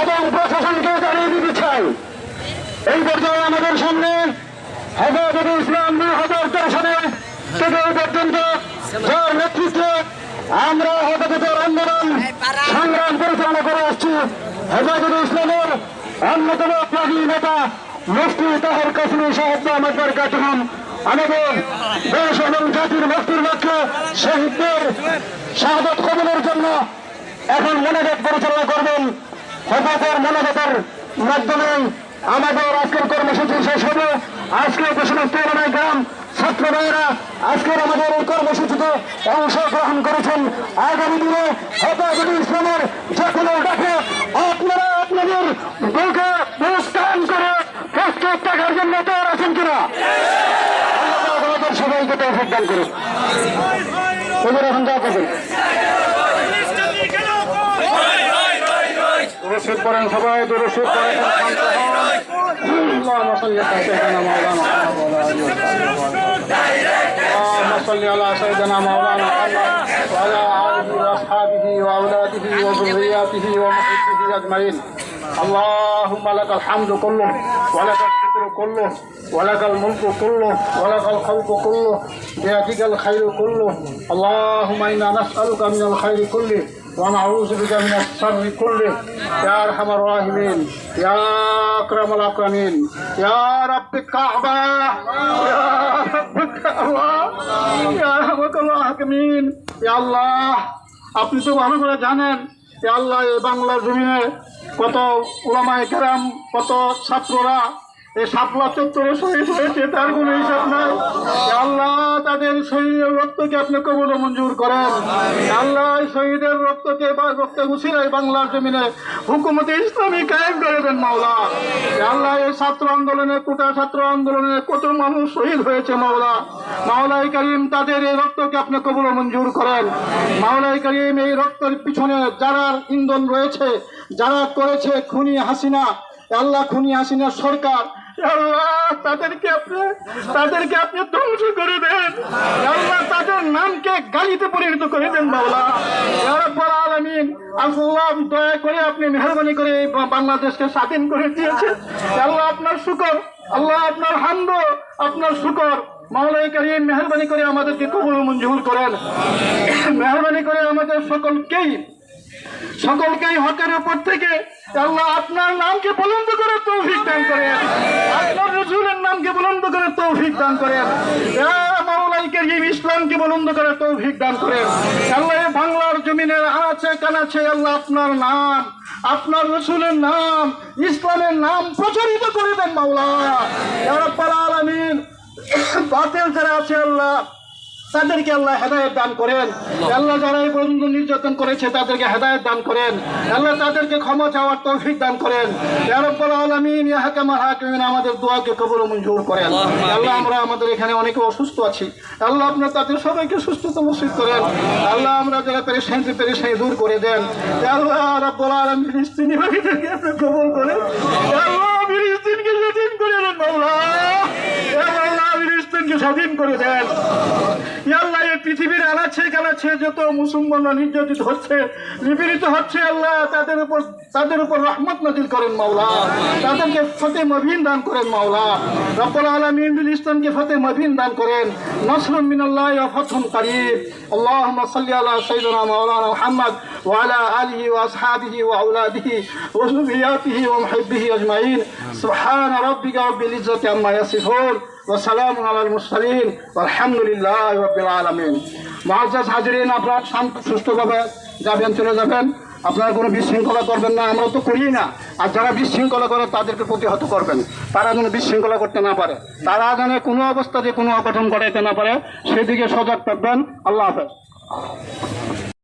এবং প্রশাসনকে জানিয়ে দিতে চাই। এই পর্যায়ে আমাদের সামনে হেফাজত ইসলাম দুই হাজার তেরো সালে থেকে পর্যন্ত যার নেতৃত্বে আমরা হেফাজতের আন্দোলন সংগ্রাম পরিচালনা করে আসছি। হেফাজত ইসলামের অন্যতম ত্যাগী নেতা মুফতি তাহার কাশ্মীর সাহেব আমাদের কাঠম আমাদের দেশ এবং জাতির মুক্তির লক্ষ্যে শহীদদের শাহাদত কবলের জন্য এখন মনোযোগ পরিচালনা করবেন হেফাজতের মনোযোগের মাধ্যমে আমাদের আজকের কর্মসূচি শেষ হবে। আজকে যে সমস্ত এলাকায় গ্রাম ছাত্র ভাইয়েরা, আজকের আমাদের এই কর্মসূচিতে অংশগ্রহণ করেছেন। আগামী দিনে হেফাজত ইসলামের যে কোনো ডাকে আপনারা আপনাদের বুকে বুস্তান করে প্রস্তুত থাকার জন্য তৈরি আছেন কিনা? সবাইকে তৌফিক দান করুন দুরুশিদ পড়েন সবাই দুরুশিদ পড়েন শান্ত হন اللهم صل على سيدنا مولانا محمد اللهم صل على سيدنا مولانا محمد وعلى آله وأصحابه وأولاده وذرياته ومحبه أجمعين اللهم لك الحمد كله ولك الشكر كله ولك الملك كله ولك الخلق كله بيدك الخير كله اللهم إنا نسألك من الخير كله ونعوذ بك من الشر كله يا ارحم الراحمين يا اكرم الاكرمين يا رب الكعبه يا رب الكعبه يا رب الحاكمين يا الله আপনি তো ভালো করে জানেন যে আল্লাহ এই বাংলার জমিনে কত ওলামায় কেরাম কত ছাত্ররা এই সাপলা চত্বরে শহীদ হয়েছে তার কোনো হিসাব নাই এ আল্লাহ তাদের শহীদের রক্তকে আপনি কবল মঞ্জুর করেন এ আল্লাহ এই শহীদের রক্তকে বা রক্ত ঘুষিরাই বাংলার জমিনে হুকুমতে ইসলামী কায়েম করে দেন মাওলা আল্লাহ, এই ছাত্র আন্দোলনে কোটা ছাত্র আন্দোলনে কত মানুষ শহীদ হয়েছে মাওলা। মাওলাই করিম, তাদের এই রক্তকে আপনি কবল মঞ্জুর করেন। মাওলাই করিম, এই রক্তের পিছনে যারা ইন্ধন রয়েছে, যারা করেছে খুনি হাসিনা আল্লাহ, খুনি হাসিনা সরকার আল্লাহ, তাদেরকে আপনি তাদেরকে আপনি ধ্বংস করে দেন। আল্লাহ, তাদের নামকে গালিতে পরিণত করে দেন বাংলা আলমিন, আল্লাহ, দয়া করে আপনি মেহরবানি করে বাংলাদেশকে স্বাধীন করে দিয়েছেন। আল্লাহ, আপনার শুকর, আল্লাহ, আপনার হামদ, আপনার শুকর। মাওলাই করিম মেহরবানি করে আমাদেরকে কবুল মঞ্জুর করেন। মেহরবানি করে আমাদের সকলকেই সকলকেই হকের উপর থেকে আল্লাহ আপনার নামকে বুলন্দ করে তৌফিক দান করেন আপনার রসুলের নামকে বুলন্দ করে তৌফিক দান করেন। ইসলামকে বলন্দ তৌফিক দান করেন। আল্লাহ বাংলার জমিনের আছে কানাছে আল্লাহ আপনার নাম, আপনার রসুলের নাম, ইসলামের নাম প্রচারিত করে দেন মাওলা। বাতিল যারা আছে, আল্লাহ। তাদেরকে আল্লাহ হেদায়ত দান করেন। আল্লাহ। যারা এই পর্যন্ত নির্যাতন করেছে তাদেরকে হেদায়ত দান করেন। আল্লাহ তাদেরকে ক্ষমা চাওয়ার তৌফিক দান করেন। রাব্বুল আলামিন হাকিমিন আমাদের দোয়াকে কবুল মঞ্জুর করেন। আল্লাহ আমরা আমাদের এখানে অনেকে অসুস্থ আছি। আল্লাহ আপনার তাদের সবাইকে সুস্থতা নসিব করেন। আল্লাহ আমরা যারা পেরেশানি পেরেশানি দূর করে দেন। আল্লাহ রাব্বুল আলামিন ফিলিস্তিনি বাহিনীকে আপনি কবুল করেন। আল্লাহ ফিলিস্তিনকে করে দেন আল্লাহ ফিলিস্তিনকে স্বাধীন করে দেন। আল্লাহ এই পৃথিবীর আনাচ্ছে কানাচ্ছে যত মুসলমানরা নির্যাতিত হচ্ছে, নিপীড়িত হচ্ছে আল্লাহ, তাদের উপর তাদের উপর রহমত নাজিল করেন মাওলা তাদেরকে ফতে মবিন দান করেন মাওলা রব্বুল আলামিন বিল ইসলামকে ফতে মবিন দান করেন নসরুম মিনাল্লাহ ওয়া ফাতহুন করিব اللهم صل على سيدنا مولانا محمد وعلى اله واصحابه واولاده وذرياته ومحبه اجمعين سبحان ربك رب العزه عما يصفون وسلام على المرسلين والحمد لله رب العالمين معزز হাজিরিন আপনারা শান্ত সুস্থভাবে যাবেন চলে যাবেন আপনারা কোনো বিশৃঙ্খলা করবেন না আমরা তো করি না। আর যারা বিশৃঙ্খলা করে, তাদেরকে প্রতিহত করবেন। তারা যেন বিশৃঙ্খলা করতে না পারে। তারা যেন কোনো অবস্থাতে কোনো অঘটন ঘটাইতে না পারে, সেদিকে সজাগ থাকবেন। আল্লাহ হাফেজ।